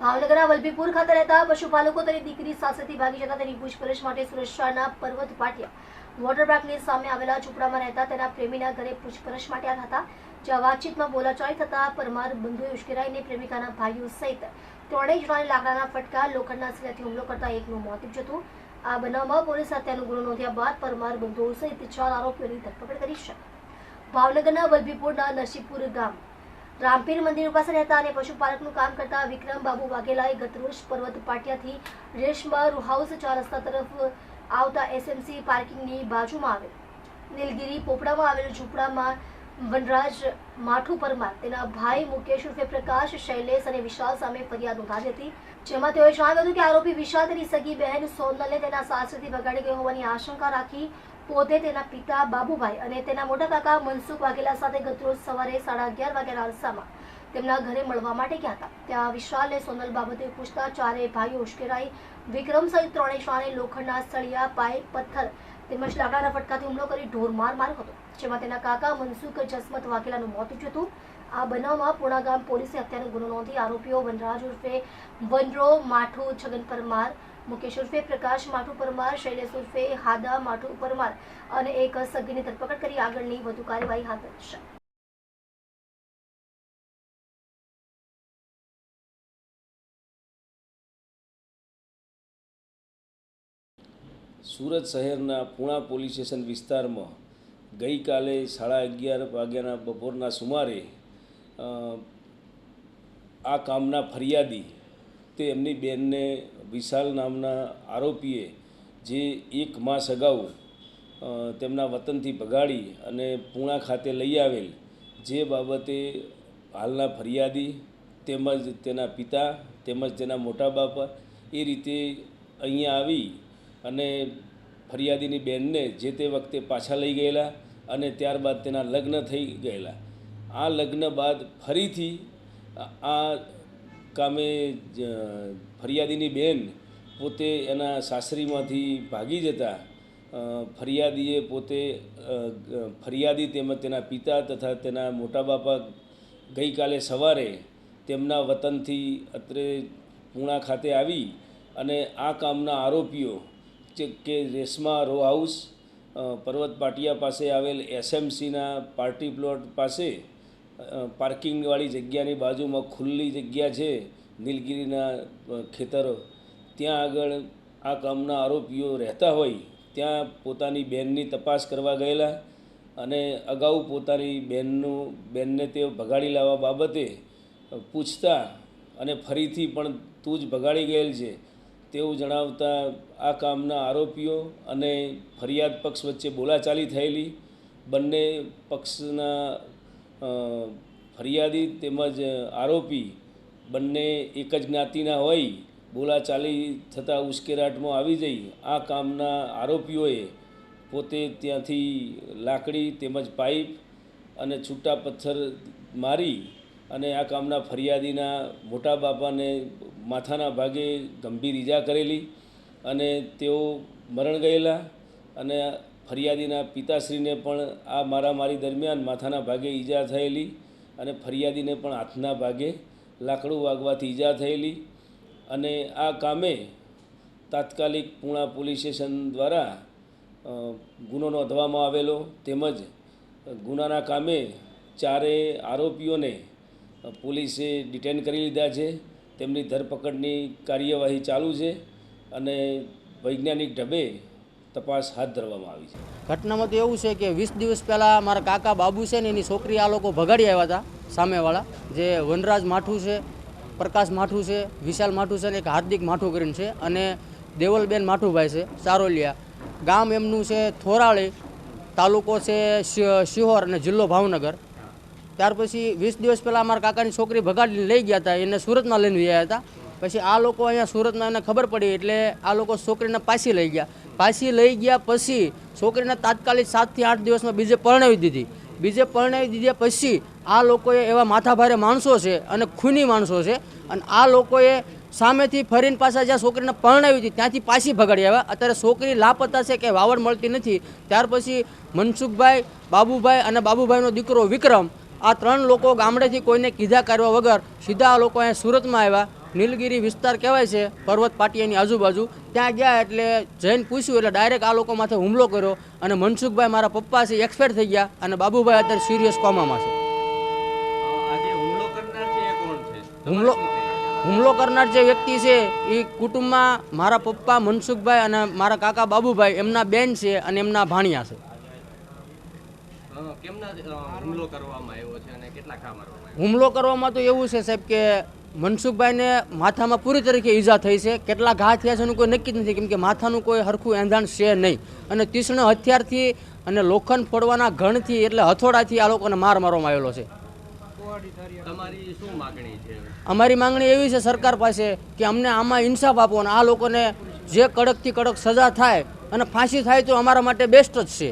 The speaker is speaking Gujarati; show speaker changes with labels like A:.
A: ભાવનગરના વલભીપુર ખાતે રહેતા પશુપાલકો તેની દીકરી સાથેથી ભાગી જતા તેની પૂછપરછ માટે સુરક્ષાના પર્વત પાટિયા વોટર પાર્કની સામે આવેલા ઝૂંપડામાં રહેતા તેના પ્રેમીના ઘરે પૂછપરછ માટે આવ્યા હતા. જ્યાં વાતચીતમાં બોલાચાલી થતા પરમાર બંધુએ ઉશ્કેરાઈને પ્રેમિકાના ભાઈઓ સહિત ત્રણેય જણાને લાકડાના ફટકા, લોખંડના સિલાથી હુમલો કરતા એકનું મોત હતું. આ બનાવમાં પોલીસ હત્યાનો ગુનો નોંધ્યા બાદ પરમાર બંધુઓ સહિત ચાર આરોપીઓની ધરપકડ કરી છે ભાવનગરના વલભીપુરના નરસિંહપુર ગામ રામપીર મંદિર પાસે રહેતા અને પશુપાલકનું કામ કરતા વિક્રમ બાબુ વાઘેલાએ ગતરોજ પર્વત પાટિયાથી રેશમા રૂહાઉસ ચાર તરફ આવતા એસએમસી પાર્કિંગની બાજુમાં આવેલ. નીલગીરી પોપડામાં આવેલ ઝૂંપડામાં વનરાજ માઠુ પરમાર, તેના ભાઈ મુકેશ ઉર્ફે પ્રકાશ, શૈલેષ અને વિશાલ સામે ફરિયાદ નોંધાવી હતી. જેમાં તેઓએ જણાવ્યું હતું કે આરોપી વિશાલ તેની સગી બહેન સોનલને તેના સાસરેથી બગાડી ગયો હોવાની આશંકા રાખી પોતે તેના પિતા બાબુભાઈ અને તેના મોટા કાકા મનસુખ વાઘેલા સાથે ગતરોજ સવારે સાડા અગિયાર વાગ્યાના અરસામાં તેમના ઘરે મળવા માટે ગયા હતા. ત્યાં વિશાલે સોનલ બાબતે પૂછતા ચારે ભાઈઓ ઉશ્કેરાઈ વિક્રમ સહિત ત્રણેય શ્વાને લોખંડના સળિયા, પાઇપ, પથ્થર તેમજ લાકડાના ફટકાથી હુમલો કરી ઢોરમાર માર્યો હતો. જેમાં તેના કાકા મનસુખ જસમત વાઘેલાનું મોત થયું હતું. આ બનાવમાં પૂણા ગામ પોલીસે હત્યાનો ગુનો નોંધી આરોપીઓ વનરાજ ઉર્ફે વનરો, માઠુ, છગન પરમાર, મુકેશ ઉર્ફે પ્રકાશ, માઠુ પરમાર, શૈલેષ ઉર્ફે હાદા, માઠુ પરમાર અને એક સગીની ધરપકડ કરી આગળની વધુ કાર્યવાહી હાથ ધરી છે.
B: સુરત શહેરના પૂણા પોલીસ સ્ટેશન વિસ્તારમાં ગઈકાલે સાડા અગિયાર વાગ્યાના બપોરના સુમારે આ કામના ફરિયાદી તે એમની બેનને વિશાલ નામના આરોપીએ જે એક માસ અગાઉ તેમના વતનથી ભગાડી અને પૂણા ખાતે લઈ આવેલ જે બાબતે હાલના ફરિયાદી તેમજ તેના પિતા તેમજ તેના મોટા બાપા એ રીતે અહીંયા આવી અને ફરિયાદીની બેનને જે તે વખતે પાછા લઈ ગયેલા અને ત્યારબાદ તેના લગ્ન થઈ ગયેલા. આ લગ્ન બાદ ફરીથી આ- કામે ફરિયાદીની બેન પોતે એના સાસરીમાંથી ભાગી જતા ફરિયાદીએ પોતે ફરિયાદી તેમજ તેના પિતા તથા તેના મોટા બાપા ગઈકાલે સવારે તેમના વતનથી અત્રે પૂણા ખાતે આવી અને આ કામના આરોપીઓ કે રેસમા રો હાઉસ પર્વત પાટિયા પાસે આવેલ એસએમસીના પાર્ટી પ્લોટ પાસે પાર્કિંગવાળી જગ્યાની બાજુમાં ખુલ્લી જગ્યા છે નીલગીરીના ખેતરો. ત્યાં આગળ આ કામના આરોપીઓ રહેતા હોય ત્યાં પોતાની બેનની તપાસ કરવા ગયેલા અને અગાઉ પોતાની બેનનું બેનને તે ભગાડી લાવવા બાબતે પૂછતા અને ફરીથી પણ તું જ ભગાડી ગયેલ છે. તેવું જણાવતા આ કામના આરોપીઓ અને ફરિયાદ પક્ષ વચ્ચે બોલાચાલી થયેલી. બંને પક્ષના ફરિયાદી તેમજ આરોપી બંને એક જ જ્ઞાતિના હોય, બોલાચાલી થતાં ઉશ્કેરાટમાં આવી જઈ આ કામના આરોપીઓએ પોતે ત્યાંથી લાકડી તેમજ પાઇપ અને છૂટા પથ્થર મારી અને આ કામના ફરિયાદીના મોટા બાપાને માથાના ભાગે ગંભીર ઈજા કરેલી અને તેઓ મરણ ગયેલા અને ફરિયાદીના પિતાશ્રીને પણ આ મારામારી દરમિયાન માથાના ભાગે ઈજા થયેલી અને ફરિયાદીને પણ હાથના ભાગે લાકડું વાગવાથી ઈજા થયેલી. અને આ કામે તાત્કાલિક પૂણા પોલીસ સ્ટેશન દ્વારા ગુનો નોંધવામાં આવેલો તેમજ ગુનાના કામે ચારે આરોપીઓને પોલીસે ડિટેન કરી લીધા છે. તેમની ધરપકડની કાર્યવાહી ચાલુ છે અને વૈજ્ઞાનિક ઢબે તપાસ હાથ ધરવામાં આવી છે.
C: ઘટનામાં તો એવું છે કે વીસ દિવસ પહેલાં મારા કાકા બાબુ છે ને એની છોકરી આ લોકો ભગાડી આવ્યા હતા સામેવાળા, જે વનરાજ માઠું છે, પ્રકાશ માઠું છે, વિશાલ માઠું છે અને એક હાર્દિક માઠું કરીને છે અને દેવલબેન માઠુભાઈ છે ચારોલિયા ગામ એમનું છે થોરાળી, તાલુકો છે શિહોર અને જિલ્લો ભાવનગર. ત્યાર પછી વીસ દિવસ પહેલાં અમારા કાકાની છોકરી ભગાડીને લઈ ગયા હતા, એને સુરતમાં લઈને ગયા હતા. પછી આ લોકો અહીંયા સુરતમાં એને ખબર પડી એટલે આ લોકો છોકરીને પાછી લઈ ગયા. પાછી લઈ ગયા પછી છોકરીને તાત્કાલિક સાતથી આઠ દિવસમાં બીજે પરણાવી દીધી. બીજે પરણાવી દીધા પછી આ લોકોએ એવા માથાભારે માણસો છે અને ખૂની માણસો છે અને આ લોકોએ સામેથી ફરીને પાછા જ્યાં છોકરીને પરણાવી હતી ત્યાંથી પાછી ભગાડી આવ્યા. અત્યારે છોકરી લાપતા છે કે વાવડ મળતી નથી. ત્યાર પછી મનસુખભાઈ, બાબુભાઈ અને બાબુભાઈનો દીકરો વિક્રમ આ ત્રણ લોકો ગામડેથી કોઈને કીધા કરવા વગર સીધા આ લોકો અહીંયા સુરતમાં આવ્યા. નીલગીરી વિસ્તાર કહેવાય છે પર્વત પાટિયાની આજુબાજુ. ત્યાં ગયા એટલે જૈન પૂછ્યું એટલે ડાયરેક્ટ આ લોકો માથે હુમલો કર્યો અને મનસુખભાઈ મારા પપ્પા છે એક્સપેર થઈ ગયા અને બાબુભાઈ અત્યારે સિરિયસ કોમામાં છે?
D: હુમલો
C: હુમલો કરનાર જે વ્યક્તિ છે એ કુટુંબમાં મારા પપ્પા મનસુખભાઈ અને મારા કાકા બાબુભાઈ એમના બેન છે અને એમના ભાણિયા છે.
D: હુમલો કરવામાં આવ્યો છે અને કેટલા ઘા મારવામાં
C: હુમલો કરવામાં તો એવું છે સાહેબ કે મનસુખભાઈને માથામાં પૂરી તરીકે ઈજા થઈ છે. કેટલા ઘા થયા છે એનું કોઈ નક્કી જ નથી કેમ કે માથાનું કોઈ હરખું એંધાણ છે નહીં. અને તીક્ષ્ણ હથિયારથી અને લોખંડ ફોડવાના ઘણથી એટલે હથોડાથી આ લોકોને માર મારવામાં આવેલો
D: છે?
C: અમારી માંગણી એવી છે સરકાર પાસે કે અમને આમાં ઇન્સાફ આપો અને આ લોકોને જે કડકથી કડક સજા થાય અને ફાંસી થાય તો અમારા માટે બેસ્ટ જ છે.